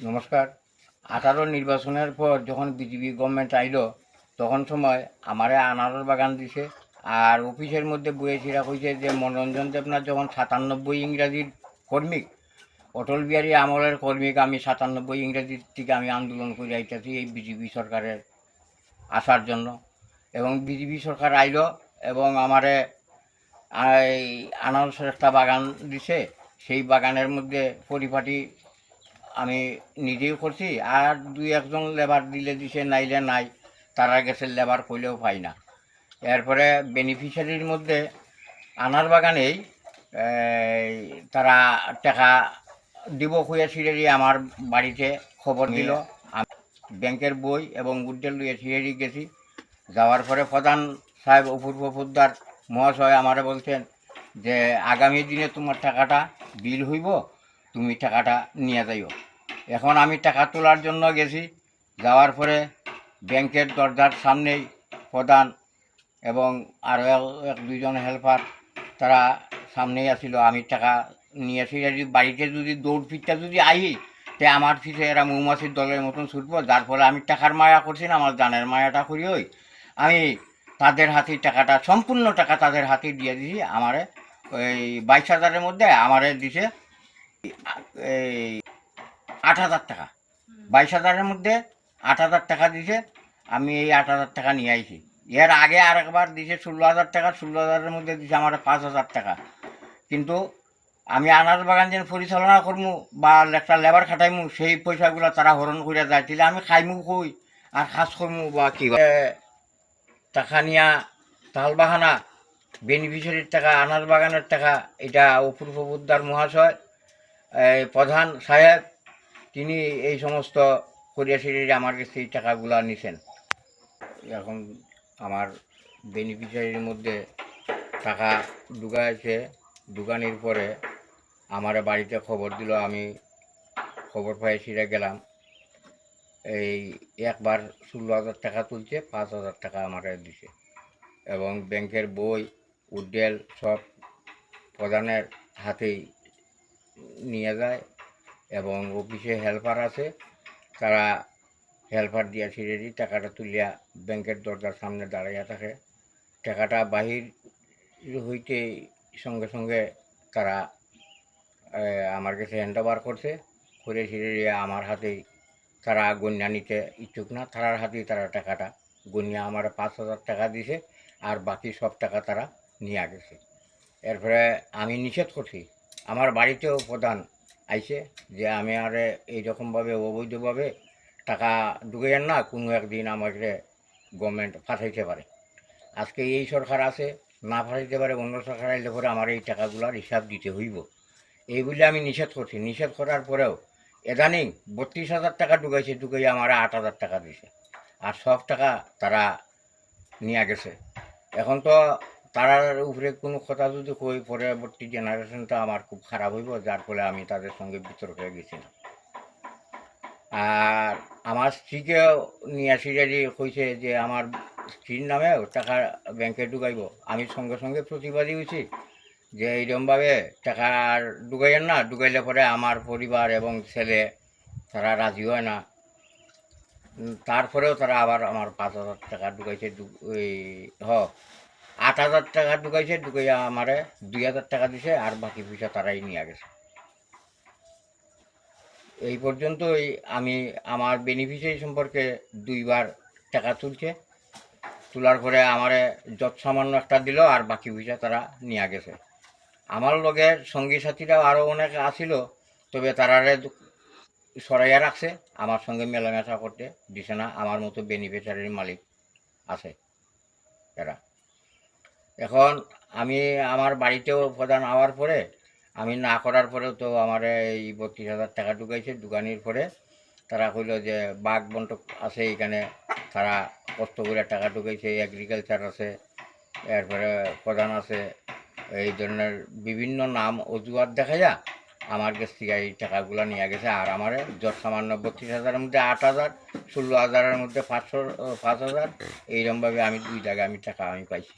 নমস্কার। আঠারো নির্বাচনের পর যখন বিজেপি গভর্নমেন্ট আইলো, তখন সময় আমারে আনারস বাগান দিছে। আর অফিসের মধ্যে বইয়ে ছিঁড়া কইছে যে মনোরঞ্জন দেবনাথ যখন সাতানব্বই ইংরাজির কর্মিক অটল বিহারী আমলের কর্মিক আমি সাতানব্বই ইংরাজির থেকে আমি আন্দোলন করে আইতেছি এই বিজেপি সরকারের আসার জন্য। এবং বিজেপি সরকার আইল এবং আমারে এই আনারসের একটা বাগান দিছে। সেই বাগানের মধ্যে পরিপাটি আমি নিজেও করছি আর দুই একজন লেবার দিলে দিছে নাইলে নাই তারা গেছে লেবার কইলেও পাই না। এরপরে বেনিফিশিয়ারির মধ্যে আনার বাগানেই তারা টাকা দিব ছিঁড়ে আমার বাড়িতে খবর দিল। আমি ব্যাংকের বই এবং উড্ডেল লুয়ে ছিঁড়ে গেছি। যাওয়ার পরে প্রধান সাহেব অপূর্ব পোদ্দার মহাশয় আমারে বলছেন যে আগামী দিনে তোমার টাকাটা বিল হইব তুমি টাকাটা নিয়ে যাইও। এখন আমি টাকা তোলার জন্য গেছি। যাওয়ার পরে ব্যাংকের দরজার সামনেই প্রধান এবং আরও এক দুইজন হেল্পার তারা সামনেই আসিল। আমি টাকা নিয়ে নিয়েছি যদি বাড়িতে যদি দৌড় ফিরটা যদি আহি তে আমার পিছে এরা মৌমাছির দলের মতন ছুটবো। যার ফলে আমি টাকার মায়া করছি না, আমার জানের মায়াটা করি ওই। আমি তাদের হাতে টাকাটা, সম্পূর্ণ টাকা তাদের হাতে দিয়ে দিছি। আমারে ওই বাইশ হাজারের মধ্যে আমারে দিছে। এই আট হাজার টাকা। বাইশ হাজারের মধ্যে আট হাজার টাকা দিছে আমি এই আট হাজার টাকা নিয়ে আইছি। এর আগে আরেকবার দিছে ষোলো হাজার টাকা ষোলো হাজারের মধ্যে দিছে আমার পাঁচ হাজার টাকা। কিন্তু আমি আনাজ বাগান যেন পরিচালনা করমু বা একটা লেবার খাটাইমু সেই পয়সাগুলো তারা হরণ করে যায়। তাহলে আমি খাইমু কই? আর খাস করমু বা কি? টাকা নিয়া তাল বাহানা বেনিফিশিয়ারির টাকা আনাজ বাগানের টাকা এটা অপূর্ব বুদ্ধার মহাশয় প্রধান সাহেব তিনি এই সমস্ত করিয়া করিয়াশিরি আমার কাছে এই টাকাগুলো নিছেন। এখন আমার বেনিফিশিয়ারির মধ্যে টাকা ঢুকাইছে। ঢুকানির পরে আমার বাড়িতে খবর দিল, আমি খবর পাই সেটা গেলাম। এই একবার ষোলো হাজার টাকা তুলছে, পাঁচ হাজার টাকা আমার দিছে। এবং ব্যাংকের বই উড্ডেল সব প্রধানের হাতেই নিয়ে যায়। এবং অফিসে হেল্পার আছে। তারা হেল্পার দিয়া ছিঁড়ে দিই টাকাটা তুলিয়া ব্যাংকের দরজার সামনে দাঁড়াইয়া থাকে। টাকাটা বাহির হইতে সঙ্গে সঙ্গে তারা আমার কাছে হ্যান্ড ওভার করছে। করে দিয়ে আমার হাতেই তারা গন্যা নিতে ইচ্ছুক না। তারার হাতেই তারা টাকাটা গন্যা আমার পাঁচ হাজার টাকা দিছে আর বাকি সব টাকা তারা নিয়ে গেছে। এরপরে আমি নিষেধ করছি। আমার বাড়িতেও প্রধান আইছে যে আমি আর এইরকমভাবে অবৈধভাবে টাকা ঢুকাইয়েন না, কোনো একদিন আমাকে গভর্নমেন্ট ফাঁসাইতে পারে। আজকে এই সরকার আছে, না ফাঁসাইতে পারে, অন্য সরকার আইলে পরে আমার এই টাকাগুলোর হিসাব দিতে হইব। এই বলে আমি নিষেধ করছি। নিষেধ করার পরেও এদানিং বত্রিশ হাজার টাকা ঢুকাইছে, ঢুকাইয়া আমার আট হাজার টাকা দিছে। আর সব টাকা তারা নিয়ে গেছে। এখন তো তারার উপরে কোনো কথা যদি কই, পরবর্তী জেনারেশনটা আমার খুব খারাপ হইব, যার ফলে আমি তাদের সঙ্গে বিতর্কে গেছিলাম আর আমার স্ত্রীকেও নিয়ে আসি যে কইছে যে আমার স্ত্রীর নামে টাকা ব্যাংকে ঢুকাইব, আমি সঙ্গে সঙ্গে প্রতিবাদী হয়েছি যে এইরকমভাবে টাকা আর ঢুকাইয়েন না, ঢুকাইলে পরে আমার পরিবার এবং ছেলে তারা রাজি হয় না। তারপরেও তারা আবার আমার পাঁচ হাজার টাকা ঢুকাইছে ওই, হ। আট হাজার টাকা ঢুকাইছে, ঢুকাইয়া আমারে দুই হাজার টাকা দিছে, আর বাকি পয়সা তারাই নিয়ে গেছে। এই পর্যন্তই আমি আমার বেনিফিশিয়ারি সম্পর্কে দুইবার টাকা তুলছে। তোলার পরে আমারে যত সামান্য একটা দিল, আর বাকি পয়সা তারা নিয়ে গেছে। আমার লগের সঙ্গী সাথীরাও আরও অনেক আসিল তবে তারারে সরাইয়া রাখছে। আমার সঙ্গে মেলামেশা করতে দিছে না, আমার মতো বেনিফিশিয়ারির মালিক আছে এরা। এখন আমি আমার বাড়িতেও প্রধান হওয়ার পরে, আমি না করার পরেও তো আমার এই বত্রিশ হাজার টাকা ঢুকাইছে ঢুকানির পরে। তারা কইল যে, বাঘ বন্টক আছে এখানে। তারা কষ্ট করে টাকা ঢুকাইছে এগ্রিকালচার আছে, এরপরে প্রধান আছে। এই ধরনের বিভিন্ন নাম অজুহাত দেখা যা আমার কাছ থেকে এই টাকাগুলো নিয়ে গেছে। আর আমার যত সামান্য বত্রিশ হাজারের মধ্যে আট হাজার, ষোলো হাজারের মধ্যে পাঁচশো, পাঁচ হাজার, এইরকমভাবে আমি দুই জায়গায় আমি টাকা আমি পাইছি।